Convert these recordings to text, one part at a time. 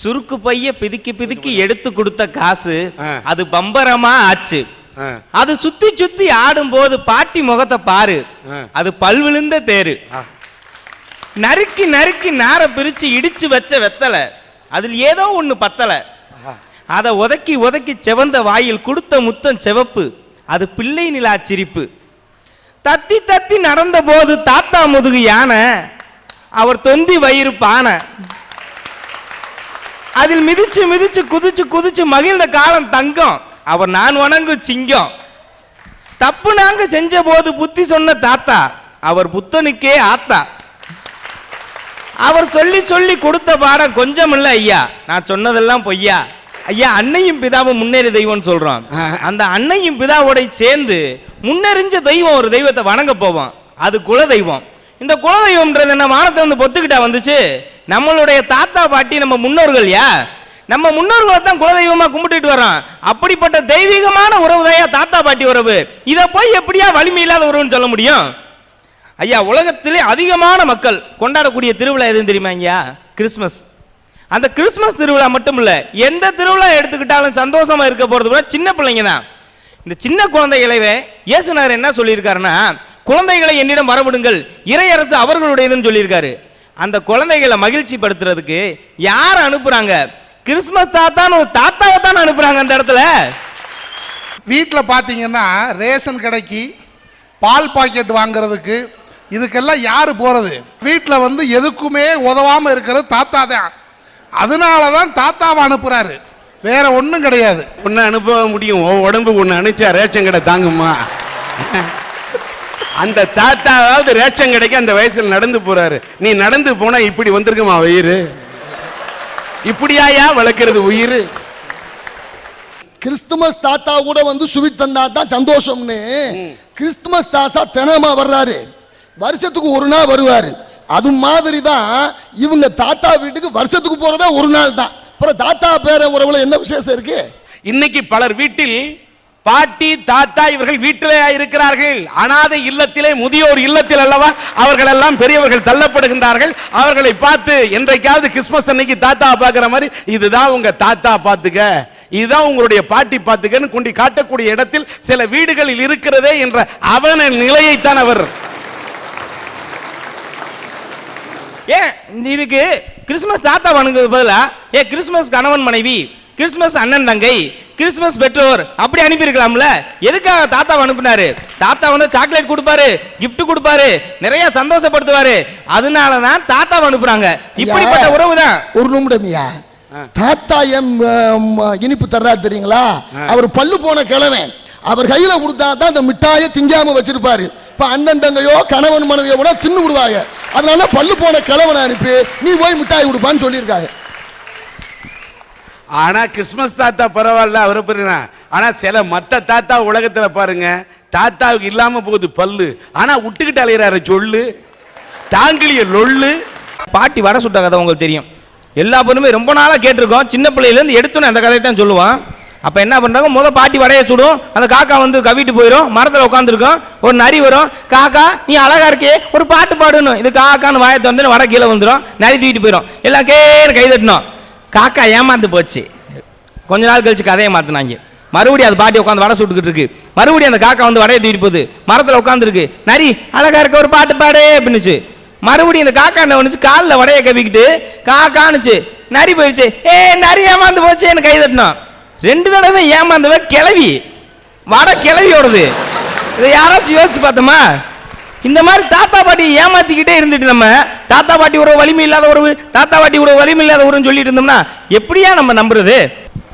சுருக்கு பைய பிதுக்கி பிதுக்கி எடுத்து கொடுத்த காசு. அது பம்பரமா ஆச்சு. அது சுத்தி சுத்தி ஆடும்போது பாட்டி முகத்தை பாரு. அது பல்விழுந்த தேரு. நறுக்கி நறுக்கி நார பிரிச்சு இடிச்சு வச்ச வெத்தலை அதில் ஏதோ ஒண்ணு பத்தல. அதை உதக்கி உதக்கி செவந்த வாயில் கொடுத்த முத்தம் செவப்பு அது பிள்ளை நிலா சிரிப்பு தத்தி தத்தி நடந்த போது தாத்தா முதுகு யானை அவர் தொந்தி வயிறு பானை அதில் மிதிச்சு மிதிச்சு குதிச்சு குதிச்சு மகிழ்ந்த காலம் தங்கம். அவர் நான் வணங்கும் சிங்கம். தப்பு நாங்க செஞ்ச போது புத்தி சொன்ன தாத்தா அவர் புத்தனுக்கே ஆத்தா. அவர் சொல்லி சொல்லி கொடுத்த பாடம் கொஞ்சம் இல்ல ஐயா. நான் சொன்னதெல்லாம் பொய்யா. ஐயா அன்னையும் பிதாவும் முன்னேறி தெய்வம்னு சொல்றோம். அந்த அன்னையும் பிதாவோட சேர்ந்து முன்னெறிஞ்ச தெய்வம் ஒரு தெய்வத்தை வணங்க போவோம். அது குல தெய்வம் இந்த குலதெய்வம்ன்றது என்ன? வானத்தை வந்து பொத்துக்கிட்டா வந்துச்சு? நம்மளுடைய தாத்தா பாட்டி நம்ம முன்னோர்கள் யா? நம்ம முன்னோர்களை தான் குலதெய்வமாக கும்பிட்டுட்டு வரோம் அப்படிப்பட்ட தெய்வீகமான உறவு தான் தாத்தா பாட்டி உறவு? இதை போய் எப்படியா வலிமை இல்லாத உறவுன்னு சொல்ல முடியும்? ஐயா உலகத்திலே அதிகமான மக்கள் கொண்டாடக்கூடிய திருவிழா எதுன்னு தெரியுமா ஐயா கிறிஸ்மஸ். அந்த கிறிஸ்மஸ் திருவிழா மட்டும் இல்லை எந்த திருவிழா எடுத்துக்கிட்டாலும் சந்தோஷமா இருக்க போறது கூட சின்ன பிள்ளைங்க தான். இந்த சின்ன குழந்தைகளவே இயேசுனார் என்ன சொல்லியிருக்காருன்னா குழந்தைகளை என்னிடம் வரவிடுங்கள். இறையரசு அவர்களுடையதுன்னு சொல்லியிருக்காரு. அந்த குழந்தைகளை மகிழ்ச்சி படுத்துறதுக்கு யார் அனுப்புறாங்க? கிறிஸ்மஸ் தாத்தான்னு ஒரு தாத்தாவை தான் அனுப்புறாங்க அந்த இடத்துல. வீட்டில் பார்த்தீங்கன்னா ரேஷன் கடைக்கு பால் பாக்கெட் வாங்குறதுக்கு இதுக்கெல்லாம் யார் போகிறது வீட்டில் வந்து எதுக்குமே உதவாமல் இருக்கிறது தாத்தா தான். அதனால தான் தாத்தாவை அனுப்புகிறாரு வேற ஒன்றும் கிடையாது. ஒன்று அனுப்ப முடியும். உடம்பு ஒன்று அனுப்பிச்சா ரேஷன் கடை தாங்குமா? அந்த தாத்தாவாவது ரேஷன் கடைக்கு அந்த வயசுல நடந்து போறாரு. நீ நடந்து போனா இப்படி வந்திருக்குமா வயிறு இப்படியாயா வளர்க்கறது உயிர்? கிறிஸ்துமஸ் தாத்தா கூட வந்து சுவிட் தந்தா தான் சந்தோஷம்னு. கிறிஸ்துமஸ் தாத்தா தினமா வர்றாரு. வருஷத்துக்கு ஒரு நாள் வருவாரு. அது மாதிரி தான் இவங்க தாத்தா வீட்டுக்கு வருஷத்துக்கு போறதா ஒரு நாள் தான் அப்புறம் தாத்தா பேர உறவுல என்ன விசேஷம் இருக்கு? இன்னைக்கு பலர் வீட்டில் பாட்டி தாத்தா இவர்கள் வீட்டிலே இருக்கிறார்கள் அனாதை இல்லத்திலே முதியோர் இல்லத்தில் அல்லவா அவர்கள் எல்லாம் பெரியவர்கள் தள்ளப்படுகின்றார்கள். அவர்களை பார்த்து என்றைக்காவது கிறிஸ்மஸ் அன்னைக்கு தாத்தா பார்க்குற மாதிரி இதுதான் உங்க தாத்தா பார்த்துக்க. இதுதான் உங்களுடைய பாட்டி பார்த்துக்கன்னு கொண்டு காட்டக்கூடிய இடத்தில் சில வீடுகளில் இருக்கிறதே என்ற அவன நிலையைத்தான் அவர். ஏன் இதுக்கு கிறிஸ்மஸ் தாத்தா வணங்குறது பதிலா? ஏ கிறிஸ்மஸ் கணவன் மனைவி கிறிஸ்மஸ் அண்ணன் தங்கை கிறிஸ்மஸ் பெற்றோர் அப்படி அனுப்பியிருக்கலாம்ல? எதுக்காக தாத்தா அனுப்புனாரு? தாத்தா வந்து சாக்லேட் கொடுப்பாரு gift கொடுப்பாரு நிறைய சந்தோஷப்படுத்துவாரு. அதனால தான் தாத்தா அனுப்புறாங்க. இப்படிப்பட்ட உறவு தான் ஒரு நிமிடம்யா தாத்தா எம் இனிப்பு தர்றாரு தெரியுங்களா? அவர் பல்லு போன கிழவன். அவர் கையில கொடுத்தா தான் அந்த மிட்டாயை திங்காம வச்சிருப்பாரு. இப்ப அண்ணன் தங்கையோ கணவன் மனைவியோ கூட தின்னு விடுவாங்க. அதனால பல்லு போன கிழவனை அனுப்பி நீ போய் மிட்டாய் கொடுப்பான்னு சொல்லியிருக்காங்க ஆனால் கிறிஸ்மஸ் தாத்தா பரவாயில்ல அவரை பெரியனா ஆனால் சில மற்ற தாத்தா உலகத்தில் பாருங்க தாத்தாவுக்கு இல்லாமல் போகுது பல்லு. ஆனால் விட்டுக்கிட்டு அலையிறாரு சொல்லு. தாங்கிலிய லொல்லு. பாட்டி வடை சுட்ட கதை உங்களுக்கு தெரியும். எல்லா பொண்ணுமே ரொம்ப நாளாக கேட்டிருக்கோம். சின்ன பிள்ளையிலேருந்து எடுத்தோன்னு அந்த கதையை தான் சொல்லுவான். அப்போ என்ன பண்ணுறாங்க முதல் பாட்டி வடையை சுடும். அந்த காக்கா வந்து கவிட்டு போயிடும் மரத்தில் உட்காந்துருக்கும் ஒரு நரி வரும். காக்கா நீ அழகா இருக்கே. ஒரு பாட்டு பாடணும் இது காக்கான்னு வாயை வந்து வடை கீழே வந்துடும் நரி தூக்கிட்டு போயிடும் எல்லாம் கேன்னு கை தட்டணும் காக்கா ஏமாந்து போச்சு. கொஞ்ச நாள் கழிச்சு கதையை மாற்றினாங்க மறுபடியும் அது பாட்டி உட்காந்து வடை சுட்டுக்கிட்டு இருக்கு. மறுபடியும் அந்த காக்கா வந்து வடையை தூக்கிட்டு போகுது. மரத்தில் உட்காந்துருக்கு நரி அழகா இருக்க ஒரு பாட்டு பாடு அப்படின்னுச்சு. மறுபடியும் இந்த காக்கா என்ன பண்ணுச்சு? காலில் வடையை கவிக்கிட்டு காக்கானுச்சு நரி போயிடுச்சு. ஏ நரி ஏமாந்து போச்சு எனக்கு கை தட்டினோம். ரெண்டு தடவை ஏமாந்தவ கிளவி. வடை கிளவியோடது. இதை யாராச்சும் யோசிச்சு பார்த்தோமா? இந்த மாதிரி தாத்தா பாட்டி ஏமாத்திக்கிட்டே இருந்துட்டு நம்ம தாத்தா பாட்டி உறவு வலிமை இல்லாத உறவு தாத்தா பாட்டி உறவு வலிமை இல்லாத உறவுன்னு சொல்லிட்டு இருந்தோம்னா எப்படியா நம்ம நம்புறது?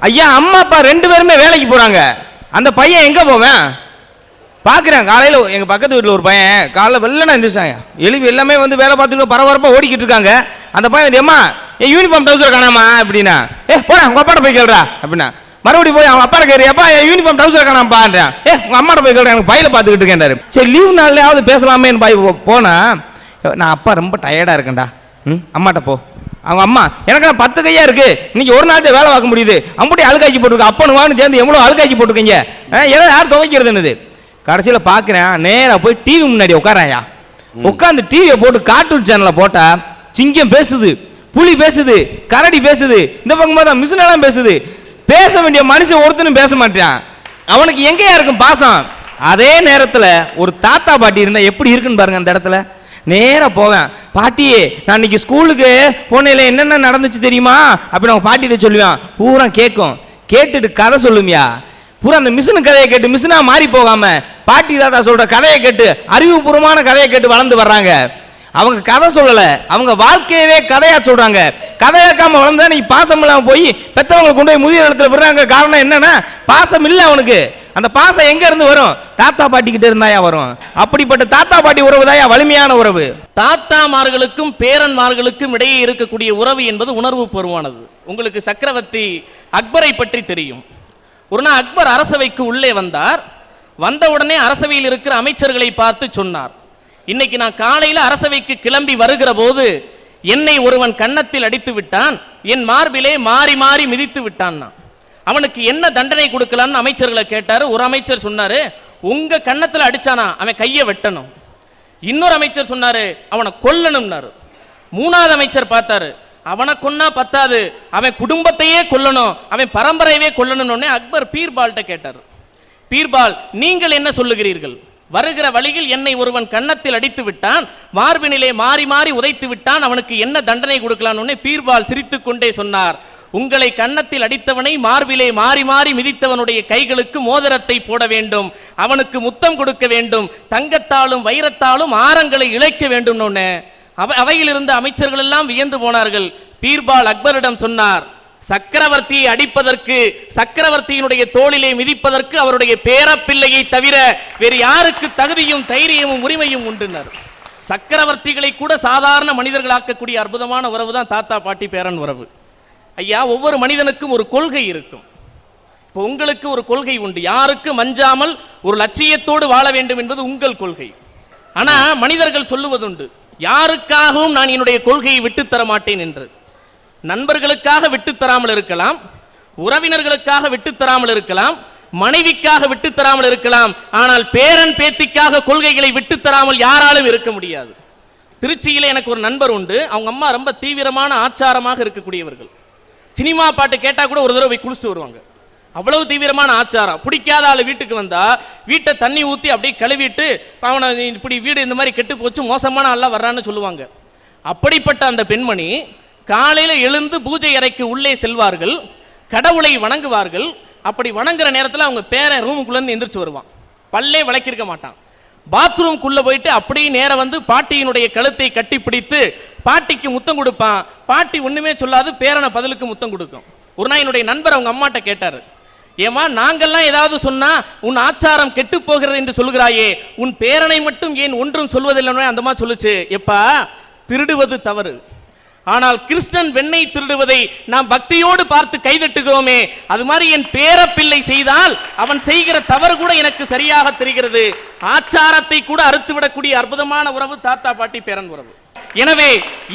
ஐயா அம்மா அப்பா ரெண்டு பேருமே வேலைக்கு போறாங்க. அந்த பையன் எங்க போவேன்? பார்க்குறேன் காலையில் எங்கள் பக்கத்து வீட்டில் ஒரு பையன் காலைல வெள்ளனா எழுந்திரிச்சாங்க எழுப்பி எல்லாமே வந்து வேலை பார்த்துட்டு பரபரப்பாக ஓடிக்கிட்டு இருக்காங்க. அந்த பையன் வந்து, ஏம்மா என் யூனிஃபார்ம் டவுசர் காணாமா? அப்படின்னா ஏ போடா உங்கள் அப்பாட்ட போய் கேள்றா அப்படின்னா மறுபடியும் போய் அவன் அப்பாட்ட கேரு அப்பா யூனிஃபார்ம் டவுசர் காணாமாப்பான்றேன் ஏ உங்கள் அம்மாட்ட போய் கேளுடா எனக்கு பையில பார்த்துக்கிட்டு இருக்கேன்டாரு சரி லீவ் நாள்லையாவது பேசலாமேன்னு பாய் போனா நான் அப்பா ரொம்ப டயர்டாக இருக்கேன்டா. ம் அம்மாட்ட போ. அவங்க அம்மா எனக்கு நான் பத்து கையா இருக்கு. இன்னைக்கு ஒரு நாள் வேலை பார்க்க முடியுது. அம்புட்டி அழுக்காக்கி போட்டுருக்கு. அப்பனு வான்னு சேர்ந்து எவ்வளோ அழுக்காக்கி போட்டுருக்கீங்க? ஏதோ யார் துவைக்கிறது என்னது கடைசியில் பார்க்குறேன் நேராக போய் டிவி முன்னாடி உட்காராயா. உட்காந்து டிவியை போட்டு கார்ட்டூன் சேனலை போட்டா சிங்கம் பேசுது புலி பேசுது கரடி பேசுது. இந்த பக்கம் பார்த்தா மிஷின் எல்லாம் பேசுது. பேச வேண்டிய மனுஷன் ஒருத்தனும் பேச மாட்டான். அவனுக்கு எங்கேயா இருக்கும் பாசம்? அதே நேரத்தில் ஒரு தாத்தா பாட்டி இருந்தால் எப்படி இருக்குன்னு பாருங்க அந்த இடத்துல. நேராக போவேன். பாட்டி நான் இன்னைக்கு ஸ்கூலுக்கு போனையில் என்னென்ன நடந்துச்சு தெரியுமா? அப்படின்னு அவங்க பாட்டிகிட்ட சொல்லுவேன். பூரா கேட்கும். கேட்டுட்டு கதை சொல்லுமியா? பூரா அந்த மிஷினு கதையை கேட்டு மிஷினாக மாறி போகாமல் பாட்டி தாத்தா சொல்கிற கதையை கேட்டு அறிவுபூர்வமான கதையை கேட்டு வளர்ந்து வர்றாங்க. அவங்க கதை சொல்லல. அவங்க வாழ்க்கையவே கதையா சொல்றாங்க. கதையாக்காம வளர்ந்தா நீ பாசம் இல்லாம போய் பெத்தவங்களை கொண்டு போய் முதிய இடத்துல விடுறாங்க. காரணம் என்னன்னா பாசம் இல்லை அவனுக்கு. அந்த பாசம் எங்க இருந்து வரும்? தாத்தா பாட்டி கிட்ட இருந்தாயா வரும். அப்படிப்பட்ட தாத்தா பாட்டி உறவு தாயா? வலிமையான உறவு. தாத்தாமார்களுக்கும் பேரன்மார்களுக்கும் இடையே இருக்கக்கூடிய உறவு என்பது உணர்வு பூர்வமானது உங்களுக்கு சக்கரவர்த்தி அக்பரை பற்றி தெரியும். ஒரு நாள் அக்பர் அரசவைக்கு உள்ளே வந்தார். வந்த உடனே அரசவையில் இருக்கிற அமைச்சர்களை பார்த்து சொன்னார். இன்னைக்கு நான் காலையில் அரசவைக்கு கிளம்பி வருகிற போது என்னை ஒருவன் கன்னத்தில் அடித்து விட்டான். என் மார்பிலே மாறி மாறி மிதித்து விட்டான் அவனுக்கு என்ன தண்டனை கொடுக்கலாம்னு அமைச்சர்களை கேட்டார். ஒரு அமைச்சர் சொன்னாரு உங்க கன்னத்தில் அடிச்சானா? அவன் கையை வெட்டணும். இன்னொரு அமைச்சர் சொன்னாரு அவனை கொல்லணும்னாரு. மூணாவது அமைச்சர் பார்த்தாரு அவனை கொன்னா பத்தாது. அவன் குடும்பத்தையே கொல்லணும். அவன் பரம்பரையவே கொல்லணும்னு அக்பர் பீர்பால்கிட்ட கேட்டார். பீர்பால் நீங்கள் என்ன சொல்லுகிறீர்கள்? வருகிற வழியில் என்னை ஒருவன் கன்னத்தில் அடித்து விட்டான் மார்பினிலே மாறி மாறி உதைத்து விட்டான் அவனுக்கு என்ன தண்டனை கொடுக்கலான்னு பீர்பால் சிரித்துக்கொண்டே சொன்னார். உங்களை கன்னத்தில் அடித்தவனை மார்பிலே மாறி மாறி மிதித்தவனுடைய கைகளுக்கு மோதிரத்தை போட வேண்டும் அவனுக்கு முத்தம் கொடுக்க வேண்டும் தங்கத்தாலும் வைரத்தாலும் ஆரங்களை இழைக்க வேண்டும் அவ அவையில் இருந்த அமைச்சர்கள் எல்லாம் வியந்து போனார்கள். பீர்பால் அக்பரிடம் சொன்னார் சக்கரவர்த்தியை அடிப்பதற்கு சக்கரவர்த்தியினுடைய தோளிலே மிதிப்பதற்கு அவருடைய பேரப்பிள்ளையை தவிர வேறு யாருக்கு தகுதியும் தைரியமும் உரிமையும் உண்டுனர். சக்கரவர்த்திகளை கூட சாதாரண மனிதர்களாக்கக்கூடிய அற்புதமான உறவு தான் தாத்தா பாட்டி பேரன் உறவு. ஐயா ஒவ்வொரு மனிதனுக்கும் ஒரு கொள்கை இருக்கும். இப்போ உங்களுக்கு ஒரு கொள்கை உண்டு. யாருக்கு மஞ்சாமல் ஒரு லட்சியத்தோடு வாழ வேண்டும் என்பது உங்கள் கொள்கை. ஆனால் மனிதர்கள் சொல்லுவதுண்டு யாருக்காகவும் நான் என்னுடைய கொள்கையை விட்டுத் தர மாட்டேன் என்று. நண்பர்களுக்காக விட்டுத் தராமல் இருக்கலாம் உறவினர்களுக்காக விட்டுத் தராமல் இருக்கலாம் மனைவிக்காக விட்டு தராமல் இருக்கலாம் ஆனால் பேரன் பேத்திக்காக கொள்கைகளை விட்டுத் தராமல் யாராலும் இருக்க முடியாது. திருச்சியில் எனக்கு ஒரு நண்பர் உண்டு. அவங்க அம்மா ரொம்ப தீவிரமான ஆச்சாரமாக இருக்கக்கூடியவர்கள். சினிமா பாட்டு கேட்டால் கூட ஒரு தடவை போய் குளிச்சுட்டு வருவாங்க. அவ்வளவு தீவிரமான ஆச்சாரம். பிடிக்காத ஆள் வீட்டுக்கு வந்தால் வீட்டை தண்ணி ஊற்றி அப்படியே கழுவிட்டு அவனை இப்படி வீடு இந்த மாதிரி கெட்டு போச்சு மோசமான ஆள்லாம் வர்றான்னு சொல்லுவாங்க. அப்படிப்பட்ட அந்த பெண்மணி காலையில் எழுந்து பூஜை அறைக்கு உள்ளே செல்வார்கள் கடவுளை வணங்குவார்கள். அப்படி வணங்குற நேரத்தில் அவங்க பேரன் ரூமுக்குள்ளேருந்து எந்திரிச்சு வருவான். பல்லே விளக்கிருக்க மாட்டான். பாத்ரூம்குள்ளே போயிட்டு அப்படியே நேரம் வந்து பாட்டியினுடைய கழுத்தை கட்டி பிடித்து பாட்டிக்கு முத்தம் கொடுப்பான். பாட்டி ஒன்றுமே சொல்லாது பேரனை பதிலுக்கு முத்தம் கொடுக்கும். ஒரு நாள் என்னுடைய நண்பர் அவங்க அம்மாட்ட கேட்டார் ஏமா நாங்கள்லாம் ஏதாவது சொன்னா உன் ஆச்சாரம் கெட்டு போகிறது என்று சொல்கிறாயே உன் பேரனை மட்டும் ஏன் ஒன்றும் சொல்வதில்லைன்னு அந்த மாதிரி சொல்லுச்சு. எப்பா திருடுவது தவறு. ஆனால் கிருஷ்ணன் வெண்ணை திருடுவதை நாம் பக்தியோடு பார்த்து கைதட்டுகிறோமே அது மாதிரி என் பேரப்பிள்ளை செய்தால் அவன் செய்கிற தவறு கூட எனக்கு சரியாக தெரிகிறது. ஆச்சாரத்தை கூட அறுத்துவிடக்கூடிய அற்புதமான உறவு தாத்தா பாட்டி பேரன் உறவு. எனவே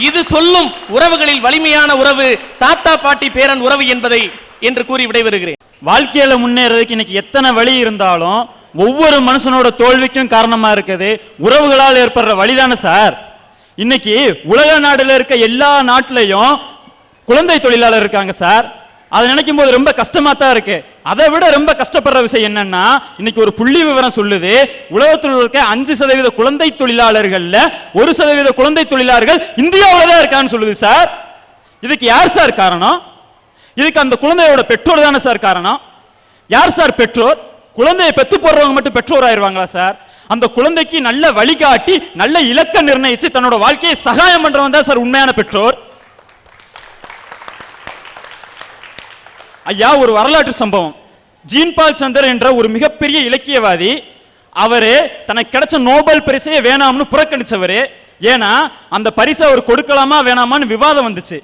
இது சொல்லும் உறவுகளில் வலிமையான உறவு தாத்தா பாட்டி பேரன் உறவு என்பதை என்று கூறி விடைபெறுகிறேன். வாழ்க்கையில முன்னேறதுக்கு இன்னைக்கு எத்தனை வழி இருந்தாலும் ஒவ்வொரு மனுஷனோட தோல்விக்கும் காரணமா இருக்குது. உறவுகளால் ஏற்படுற வழிதானே சார்? இன்னைக்கு உலக நாடுல இருக்க எல்லா நாட்டிலையும் குழந்தை தொழிலாளர் இருக்காங்க சார். அதை நினைக்கும் போது ரொம்ப கஷ்டமா தான் இருக்கு. அதை விட ரொம்ப கஷ்டப்படுற விஷயம் என்னன்னா இன்னைக்கு ஒரு புள்ளி விவரம் சொல்லுது. உலகத்தில் இருக்க அஞ்சு சதவீத குழந்தை தொழிலாளர்கள்ல ஒரு சதவீத குழந்தை தொழிலாளர்கள் இந்தியாவில் தான் இருக்கான்னு சொல்லுது சார். இதுக்கு யார் சார் காரணம்? இதுக்கு அந்த குழந்தையோட பெற்றோர் தானே சார் காரணம்? யார் சார் பெற்றோர்? குழந்தையை பெற்று போடுறவங்க மட்டும் பெற்றோர் ஆயிடுவாங்களா சார்? அந்த குழந்தைக்கு நல்ல வழிகாட்டி நல்ல இலக்க நிர்ணயிச்சு தன்னோட வாழ்க்கையை சகாயம் பண்றவன் தான் சார் உண்மையான பெற்றோர். ஐயா ஒரு வரலாற்று சம்பவம். ஜீன்பால் சந்தர் என்ற ஒரு மிகப்பெரிய இலக்கியவாதி அவரு தனக்கு கிடைச்ச நோபல் பரிசையே வேணாம்னு புறக்கணிச்சவரு. ஏன்னா அந்த பரிசை அவர் கொடுக்கலாமா வேணாமான்னு விவாதம் வந்துச்சு.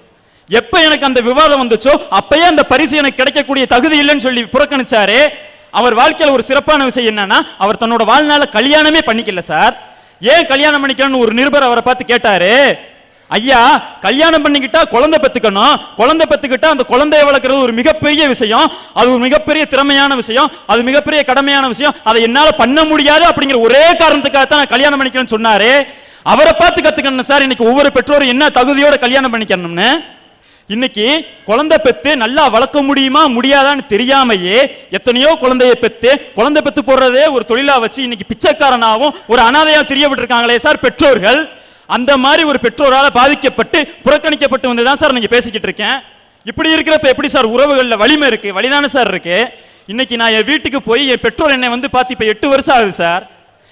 எப்ப எனக்கு அந்த விவாதம் வந்துச்சோ அப்பயே அந்த பரிசு எனக்கு கிடைக்கக்கூடிய தகுதி இல்லைன்னு சொல்லி புறக்கணிச்சாரு. அவர் வாழ்க்கையில் ஒரு சிறப்பான விஷயம் என்னன்னா அவர் தன்னோட வாழ்நாள கல்யாணமே பண்ணிக்கல சார். ஏன் கல்யாணம் பண்ணிக்கணும்னு ஒரு நிருபர் அவரை பார்த்து கேட்டாரு. ஐயா கல்யாணம் பண்ணிக்கிட்டா குழந்தை பெத்துக்கணும். குழந்தை பெத்துக்கிட்டா அந்த குழந்தையை வளர்க்குறது ஒரு மிகப்பெரிய விஷயம். அது ஒரு மிகப்பெரிய திறமையான விஷயம். அது மிகப்பெரிய கடமையான விஷயம். அதை என்னால் பண்ண முடியாது அப்படிங்கிற ஒரே காரணத்துக்காக தான் நான் கல்யாணம் பண்ணிக்கணும்னு சொன்னாரு. அவரை பார்த்து கத்துக்கணும் சார். இன்னைக்கு ஒவ்வொரு பெற்றோரும் என்ன தகுதியோட கல்யாணம் பண்ணிக்கணும்னு? இன்னைக்கு குழந்தை பெத்து நல்லா வளர்க்க முடியுமா முடியாதான்னு தெரியாமையே எத்தனையோ குழந்தைய பெத்து குழந்தை பெத்து போடுறதே ஒரு தொழிலா வச்சு இன்னைக்கு பிச்சைக்காரனாகவும் ஒரு அனாதையாக தெரிய விட்டுருக்காங்களே சார் பெற்றோர்கள். அந்த மாதிரி ஒரு பெற்றோரால் பாதிக்கப்பட்டு புறக்கணிக்கப்பட்டு வந்து தான் சார் நீங்கள் பேசிக்கிட்டு இருக்கேன். இப்படி இருக்கிறப்ப எப்படி சார் உறவுகளில் வலிமை இருக்கு? வலிதானே சார் இருக்கு? இன்னைக்கு நான் என் வீட்டுக்கு போய் என் பெற்றோர் என்னை வந்து பார்த்து இப்போ எட்டு வருஷம் ஆகுது சார்.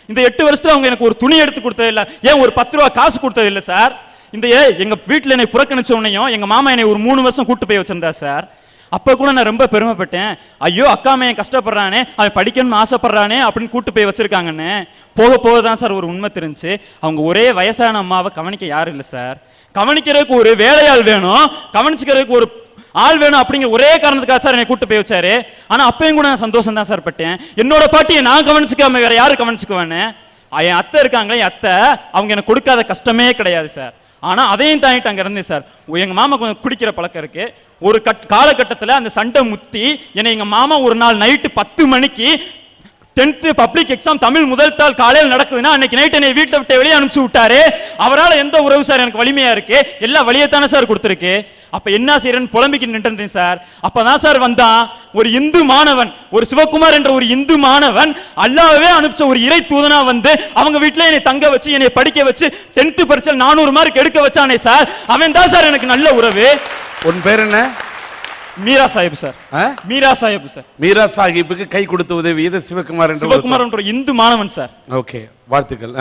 இந்த எட்டு வருஷத்தில் அவங்க எனக்கு ஒரு துணி எடுத்து கொடுத்ததில்லை. ஏன் ஒரு பத்து ரூபா காசு கொடுத்ததில்லை சார்? இந்த ஏ எங்க வீட்டில் என்னை புறக்கணிச்ச உடனேயும் எங்க மாமா என்னை ஒரு மூணு வருஷம் கூட்டு போய் வச்சிருந்தா சார். அப்போ கூட நான் ரொம்ப பெருமைப்பட்டேன். ஐயோ அக்கா மையன் கஷ்டப்படுறானே அவன் படிக்கணும்னு ஆசைப்படுறானே அப்படின்னு கூட்டு போய் வச்சிருக்காங்கன்னு. போக போக தான் சார் ஒரு உண்மை தெரிஞ்சு அவங்க ஒரே வயசான அம்மாவை கவனிக்க யாரும் இல்லை சார். கவனிக்கிறதுக்கு ஒரு வேலையாள் வேணும் கவனிச்சுக்கிறதுக்கு ஒரு ஆள் வேணும் அப்படிங்கிற ஒரே காரணத்துக்காக சார் என்னை கூட்டு போய் வச்சாரு. ஆனால் அப்பயும் கூட நான் சந்தோஷம் தான் சார் பட்டேன். என்னோட பாட்டியை நான் கவனிச்சுக்காம வேற யாரும் கவனிச்சுக்குவேன்னு? என் அத்தை இருக்காங்களே என் அத்தை அவங்க எனக்கு கொடுக்காத கஷ்டமே கிடையாது சார். ஆனால் அதையும் தாண்டிட்டு அங்கே இருந்தேன் சார். எங்கள் மாமா கொஞ்சம் குடிக்கிற பழக்கம் இருக்கு. ஒரு கட் காலகட்டத்தில் அந்த சண்டை முத்தி என்னை எங்கள் மாமா ஒரு நாள் நைட்டு பத்து மணிக்கு டென்த்து பப்ளிக் எக்ஸாம் தமிழ் முதல் தாள் காலையில் நடக்குதுன்னா அன்னைக்கு நைட் என்னை வீட்டை விட்டு வெளியே அனுப்பிச்சு விட்டாரு. அவரால் எந்த உறவு சார் எனக்கு வலிமையாக இருக்கு? எல்லா வழியை தானே சார் கொடுத்துருக்கு? அப்ப என்ன செய்யறேன்னு புலம்பிக்கு நின்றுந்தேன் சார். அப்பதான் சார் வந்தான் ஒரு இந்து மாணவன் ஒரு சிவகுமார் என்ற ஒரு இந்து மாணவன் அல்லாவே அனுப்பிச்ச ஒரு இறை தூதனா வந்து அவங்க வீட்டுல என்னை தங்க வச்சு என்னை படிக்க வச்சு டென்த்து பரிச்சல் நானூறு மார்க் எடுக்க வச்சானே சார். அவன் தான் சார் எனக்கு நல்ல உறவு. உன் பேர் என்ன? மீரா சாஹிப் சார்? மீரா சாஹிப் சார். மீரா சாஹிப்புக்கு கை கொடுத்து உதவியது சிவகுமார் என்று சிவகுமார் என்ற இந்து மாணவன் சார். ஓகே வாழ்த்துக்கள்.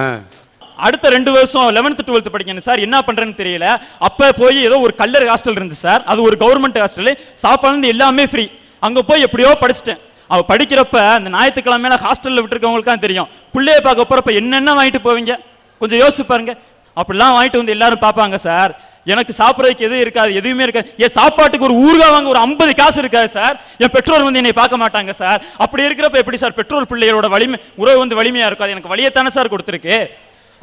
அடுத்த ரெண்டு வருஷம் லெவன்த் டுவெல்த் படிக்கணும். சார் என்ன பண்ணுறேன்னு தெரியல. அப்போ போய் ஏதோ ஒரு கல்லர் ஹாஸ்டல் இருந்துச்சு சார். அது ஒரு கவர்மெண்ட் ஹாஸ்டல் சாப்பாடு எல்லாமே ஃப்ரீ அங்கே போய் எப்படியோ படிச்சிட்டேன். அவள் படிக்கிறப்ப அந்த ஞாயிற்றுக்கிழமையில ஹாஸ்டலில் விட்டுருக்கவங்களுக்கு தான் தெரியும். பிள்ளைய பார்க்க போகிறப்ப என்னென்ன வாங்கிட்டு போவீங்க? கொஞ்சம் யோசிச்சு பாருங்க. அப்படிலாம் வாங்கிட்டு வந்து எல்லாரும் பார்ப்பாங்க சார். எனக்கு சாப்பிட்றதுக்கு எதுவும் இருக்காது எதுவுமே இருக்காது. என் சாப்பாட்டுக்கு ஒரு ஊருகா வாங்க ஒரு ஐம்பது காசு இருக்காது சார். என் பெற்றோர் வந்து என்னை பார்க்க மாட்டாங்க சார். அப்படி இருக்கிறப்ப எப்படி சார்? பெற்றோர் பிள்ளைகளோட வலிமை உறவு வந்து வலிமையாக இருக்காது எனக்கு வழியத்தானே சார் கொடுத்துருக்கு.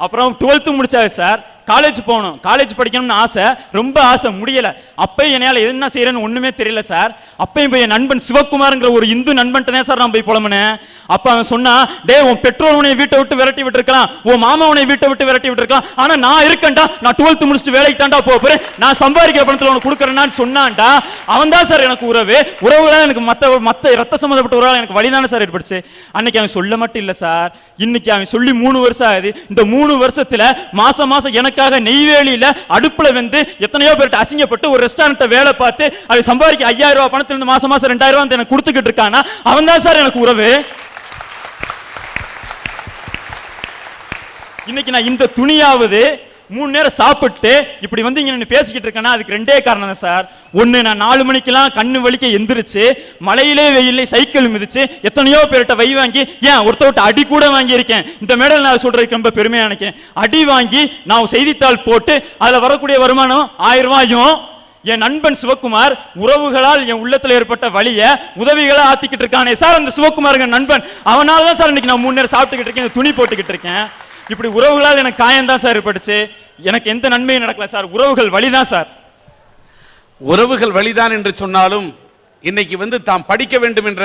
அப்புறம் டுவெல்த்து முடித்தாரு சார் காலேஜ் போகணும். காலேஜ் படிக்கணும்னு ஆசை ரொம்ப ஆசை முடியல. அப்பயும் என்னால் என்ன செய்யறேன்னு ஒன்றுமே தெரியல சார் அப்பயும் போய் என் நண்பன் சிவகுமார்ங்கிற ஒரு இந்து நண்பன் சார் நான் போய் புலம்புனேன். அப்போ அவன் சொன்னா டே உன் பெற்றோர் உன்னை வீட்டை விட்டு விரட்டி விட்டுருக்கலாம். உன் மாமா உனைய வீட்டை விட்டு விரட்டி விட்டுருக்கலாம். ஆனால் நான் இருக்கேன்டா. நான் டுவெல்த்து முடிச்சுட்டு வேலைக்கு தாண்டா போக போறேன். நான் சம்பாதிக்கிற பணத்தில் உனக்கு கொடுக்குறேன்னு சொன்னான்டா. அவன் தான் சார் எனக்கு உறவு. உறவுலாம் எனக்கு மற்ற மற்ற ரத்த சம்மந்தப்பட்ட உறவு எனக்கு வழிதானே சார் ஏற்படுச்சு அன்னைக்கு அவன் சொல்ல மட்டும் இல்லை சார் இன்னைக்கு அவன் சொல்லி மூணு வருஷம் ஆகுது. இந்த மூணு வருஷத்துல மாசம் மாசம் எனக்காக நெய்வேலியில அடுப்புல வந்து எத்தனையோ பேர்கிட்ட அசிங்கப்பட்டு ஒரு ரெஸ்டாரண்ட்டை வேலை பார்த்து அது சம்பாதிக்க ஐயாயிரம் ரூபாய் பணத்திலிருந்து மாசம் மாசம் ரெண்டாயிரம் ரூபாய் எனக்கு கொடுத்துக்கிட்டு இருக்கானா? அவன் தான் சார் எனக்கு உறவு. இன்னைக்கு நான் இந்த துணியாவது மூணு நேரம் சாப்பிட்டு இப்படி வந்து இங்கே நின்று பேசிக்கிட்டு இருக்கேன்னா அதுக்கு ரெண்டே காரணம் தான் சார். ஒன்று நான் நாலு மணிக்கெல்லாம் கண்ணு வலிக்க எந்திரிச்சு மழையிலே வெயிலே சைக்கிள் மிதிச்சு எத்தனையோ பேர்கிட்ட வை வாங்கி ஏன் ஒருத்தவட்ட அடி கூட வாங்கியிருக்கேன்? இந்த மேடல் நான் சொல்கிறதுக்கு ரொம்ப பெருமையாக நினைக்கிறேன். அடி வாங்கி நான் செய்தித்தாள் போட்டு அதில் வரக்கூடிய வருமானம் ஆயிரம் ரூபாயும் என் நண்பன் சிவகுமார் உறவுகளால் என் உள்ளத்தில் ஏற்பட்ட வழிய உதவிகளை ஆத்திக்கிட்டு இருக்கானே சார் அந்த சிவகுமாருங்க நண்பன். அவனால தான் சார் இன்னைக்கு நான் மூணு நேரம் சாப்பிட்டுக்கிட்டு இருக்கேன் துணி போட்டுக்கிட்டு இருக்கேன். இப்படி உறவுகளால் எனக்கு காயம் தான் சார் ஏற்பட்டுச்சு. எனக்கு எந்த நன்மையும் நடக்கல சார். உறவுகள் வழிதான் சார். உறவுகள் வழிதான் என்று சொன்னாலும் இன்னைக்கு வந்து தாம் படிக்க வேண்டும் என்ற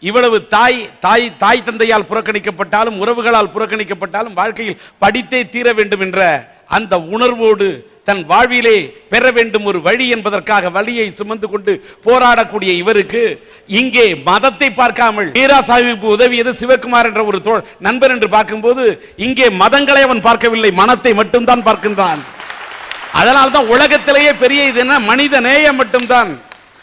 இவ்வளவு தாய் தாய் தாய் தந்தையால் புறக்கணிக்கப்பட்டாலும் உறவுகளால் புறக்கணிக்கப்பட்டாலும் வாழ்க்கையில் படித்தே தீர வேண்டும் என்ற அந்த உணர்வோடு தன் வாழ்விலே பெற வேண்டும் ஒரு வழி என்பதற்காக வழியை சுமந்து கொண்டு போராடக்கூடிய இவருக்கு இங்கே மதத்தை பார்க்காமல் மீரா சாஹிப் உதவியது சிவகுமார் என்ற ஒரு தோ- நண்பர் என்று பார்க்கும்போது இங்கே மதங்களை அவன் பார்க்கவில்லை மனத்தை மட்டும்தான் பார்க்கின்றான். அதனால் தான் உலகத்திலேயே பெரிய இது என்ன? மனித நேயம் மட்டும்தான்.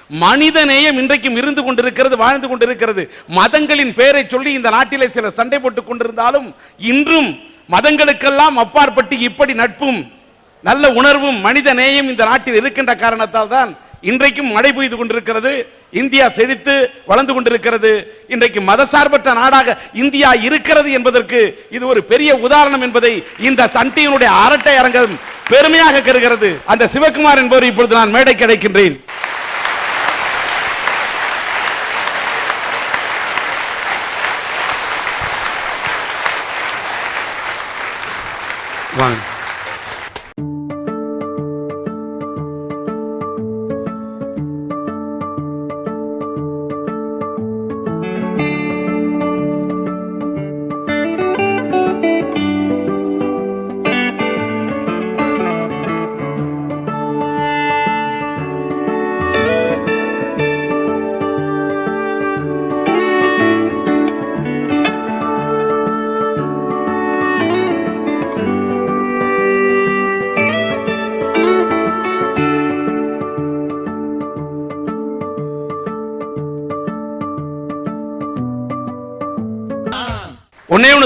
மனித நேயம் இன்றைக்கும் இருந்து கொண்டிருக்கிறது வாழ்ந்து கொண்டிருக்கிறது. மதங்களின் பெயரை சொல்லி இந்த நாட்டிலே சில சண்டை போட்டுக் கொண்டிருந்தாலும் இன்றும் மதங்களுக்கெல்லாம் அப்பாற்பட்டு இப்படி நட்பும் நல்ல உணர்வும் மனித நேயம் இந்த நாட்டில் இருக்கின்ற காரணத்தால் தான் இன்றைக்கும் மழை பெய்து கொண்டிருக்கிறது இந்தியா செழித்து வளர்ந்து கொண்டிருக்கிறது. இன்றைக்கு மதசார்பற்ற நாடாக இந்தியா இருக்கிறது என்பதற்கு இது ஒரு பெரிய உதாரணம் என்பதை இந்த சண்டியினுடைய அரட்டை அரங்கம் பெருமையாக கருகிறது. அந்த சிவகுமார் என்பவர் இப்பொழுது நான் மேடை கிடைக்கின்றேன் வாங்க.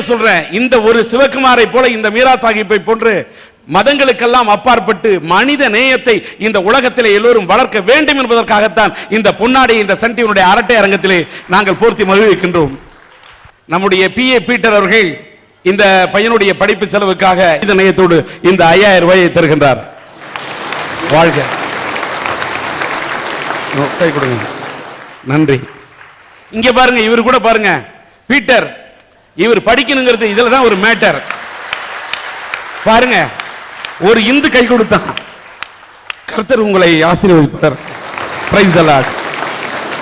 சொல்றேன். இந்த ஒரு சிவகுமாரை போல இந்த மீரா சாஹிப்பை போன்று மதங்களுக்கெல்லாம் அப்பாற்பட்டு மனித நேயத்தை இந்த உலகத்திலே எல்லோரும் வளர்க்க வேண்டும் என்பதற்காகத்தான் இந்த பொன்னாடி இந்த சன்டிவனுடைய அரட்டை அரங்கத்திலே நாங்கள் போர்த்தி மகிழ்விக்கின்றோம். நம்முடைய பி ஏ பீட்டர் அவர்கள் இந்த பையனுடைய படிப்பு செலவுக்காக இந்த நேயத்தோடு இந்த ஐயாயிரம் ரூபாயை தருகின்றார். வாழ்க. கை கொடுங்க. நன்றி. இங்கே பாருங்க இவர் கூட பாருங்க. பீட்டர் இவர் படிக்கணுங்கிறது இதுல தான் ஒரு மேட்டர் பாருங்க ஒரு இந்து கை கொடுத்தான் கர்த்தர் உங்களை ஆசீர்வதிப்பார். Price allot